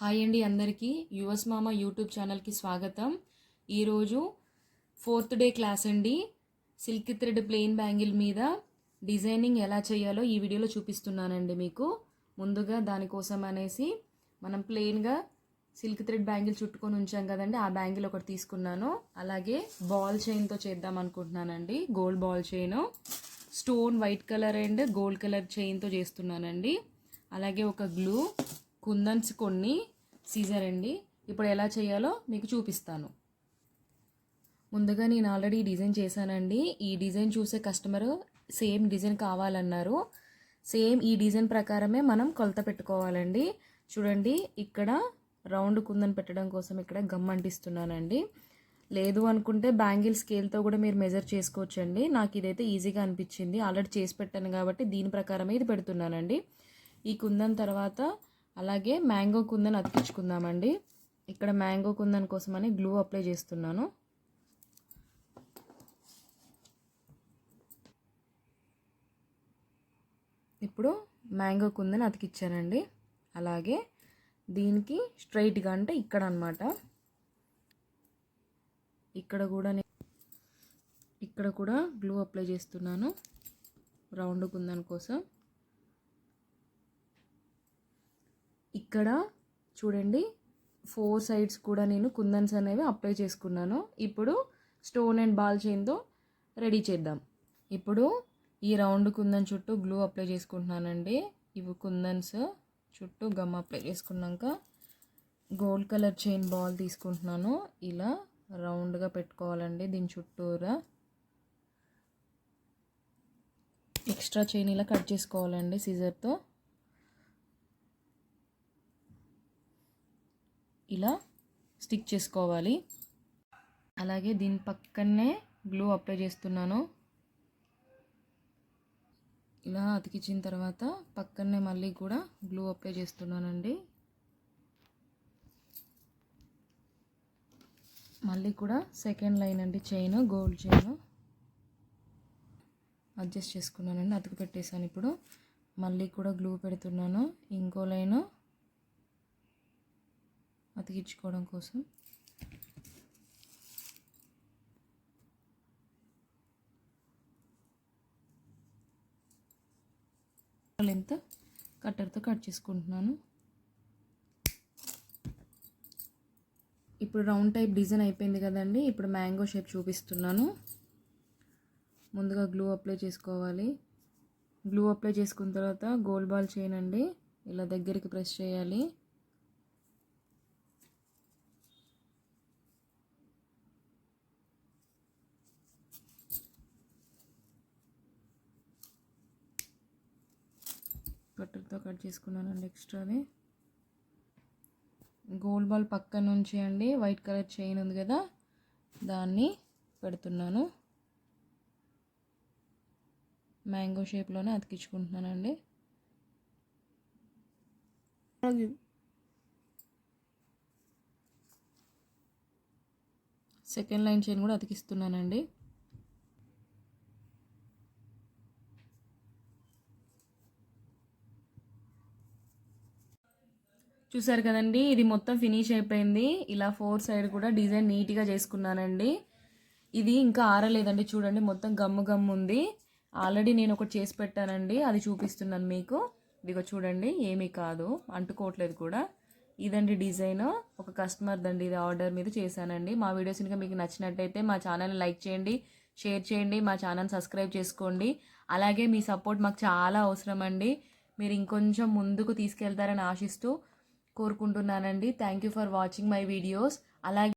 Hi అండి అందరికీ. యువస్ మామ యూట్యూబ్ ఛానల్కి స్వాగతం. ఈరోజు ఫోర్త్ డే క్లాస్ అండి. సిల్క్ థ్రెడ్ ప్లెయిన్ బ్యాంగిల్ మీద డిజైనింగ్ ఎలా చేయాలో ఈ వీడియోలో చూపిస్తున్నానండి మీకు. ముందుగా దానికోసం అనేసి మనం ప్లెయిన్గా సిల్క్ థ్రెడ్ బ్యాంగిల్ చుట్టుకొని ఉంచాం కదండి. ఆ బ్యాంగిల్ ఒకటి తీసుకున్నాను. అలాగే బాల్ చైన్తో చేద్దాం అనుకుంటున్నానండి. Gold ball chain. Stone white colour and gold colour చైన్తో చేస్తున్నానండి. అలాగే ఒక గ్లూ. కుందన్స్ కొన్ని సీజర్ అండి. ఇప్పుడు ఎలా చేయాలో మీకు చూపిస్తాను. ముందుగా నేను ఆల్రెడీ డిజైన్ చేశానండి. ఈ డిజైన్ చూసే కస్టమర్ సేమ్ డిజైన్ కావాలన్నారు. సేమ్ ఈ డిజైన్ ప్రకారమే మనం కొలత పెట్టుకోవాలండి. చూడండి ఇక్కడ రౌండ్ కుందన్ పెట్టడం కోసం ఇక్కడ గమ్ అంటిస్తున్నానండి. లేదు అనుకుంటే బ్యాంగిల్ స్కేల్తో కూడా మీరు మెజర్ చేసుకోవచ్చండి. నాకు ఇదైతే ఈజీగా అనిపించింది. ఆల్రెడీ చేసి పెట్టాను కాబట్టి దీని ప్రకారమే ఇది పెడుతున్నానండి. ఈ కుందన్ తర్వాత అలాగే మ్యాంగో కుందని అతికించుకుందామండి. ఇక్కడ మ్యాంగో కుందన్ కోసమని గ్లూ అప్లై చేస్తున్నాను. ఇప్పుడు మ్యాంగో కుందని అతికిచ్చానండి. అలాగే దీనికి స్ట్రైట్గా అంటే ఇక్కడ అనమాట ఇక్కడ కూడా నేను ఇక్కడ కూడా గ్లూ అప్లై చేస్తున్నాను. రౌండ్ కుందన్ కోసం. ఇక్కడ చూడండి. ఫోర్ సైడ్స్ కూడా నేను కుందన్స్ అనేవి అప్లై చేసుకున్నాను. ఇప్పుడు స్టోన్ అండ్ బాల్ చైన్తో రెడీ చేద్దాం. ఇప్పుడు ఈ రౌండ్ కుందన్ చుట్టూ గ్లూ అప్లై చేసుకుంటున్నానండి. ఇవి కుందన్స్ చుట్టూ గమ్ అప్లై చేసుకున్నాక గోల్డ్ కలర్ చైన్ బాల్ తీసుకుంటున్నాను. ఇలా రౌండ్గా పెట్టుకోవాలండి దీని చుట్టూరా. ఎక్స్ట్రా చైన్ ఇలా కట్ చేసుకోవాలండి సిజర్తో ఇలా స్టిక్ చేసుకోవాలి. అలాగే దీని పక్కనే గ్లూ అప్లై చేస్తున్నాను. ఇలా అతికించిన తర్వాత పక్కనే మళ్ళీ కూడా గ్లూ అప్లై చేస్తున్నానండి. మళ్ళీ కూడా సెకండ్ లైన్ అండి చైన్ గోల్డ్ చైన్. అడ్జస్ట్ చేసుకున్నానండి అతుకు పెట్టేశాను ఇప్పుడు. మళ్ళీ కూడా గ్లూ పెడుతున్నాను. ఇంకో లైను అతికించుకోవడం కోసం. లెంత్ కట్టర్తో కట్ చేసుకుంటున్నాను. ఇప్పుడు రౌండ్ టైప్ డిజైన్ అయిపోయింది కదండి. ఇప్పుడు మ్యాంగో షేప్ చూపిస్తున్నాను. ముందుగా గ్లూ అప్లై చేసుకోవాలి. గ్లూ అప్లై చేసుకున్న తర్వాత గోల్డ్ బాల్ చేయనండి ఇలా దగ్గరికి ప్రెస్ చేయాలి. కట్టర్తో కట్ చేసుకున్నానండి ఎక్స్ట్రాది. గోల్డ్ బాల్ పక్క నుంచి అండి వైట్ కలర్ చైన్ ఉంది కదా దాన్ని పెడుతున్నాను. మ్యాంగో షేప్లోనే అతికించుకుంటున్నానండి సెకండ్ లైన్ చైన్ కూడా అతికిస్తున్నానండి. చూసారు కదండి ఇది మొత్తం ఫినిష్ అయిపోయింది. ఇలా ఫోర్ సైడ్ కూడా డిజైన్ నీట్గా చేసుకున్నానండి. ఇది ఇంకా ఆరలేదండి చూడండి మొత్తం గమ్ము గమ్ము ఉంది. ఆల్రెడీ నేను ఒకటి చేసి పెట్టానండి అది చూపిస్తున్నాను మీకు. ఇదిగో చూడండి ఏమీ కాదు అంటుకోవట్లేదు కూడా. ఇదండి డిజైన్ ఒక కస్టమర్ దండి ఇది ఆర్డర్ మీద చేశానండి. మా వీడియోస్ ఇంకా మీకు నచ్చినట్టయితే మా ఛానల్ని లైక్ చేయండి షేర్ చేయండి మా ఛానల్ సబ్స్క్రైబ్ చేసుకోండి. అలాగే మీ సపోర్ట్ మాకు చాలా అవసరం అండి మీరు ఇంకొంచెం ముందుకు తీసుకెళ్తారని ఆశిస్తూ కోరుకుంటున్నానండి. Thank you for watching my videos అలాగే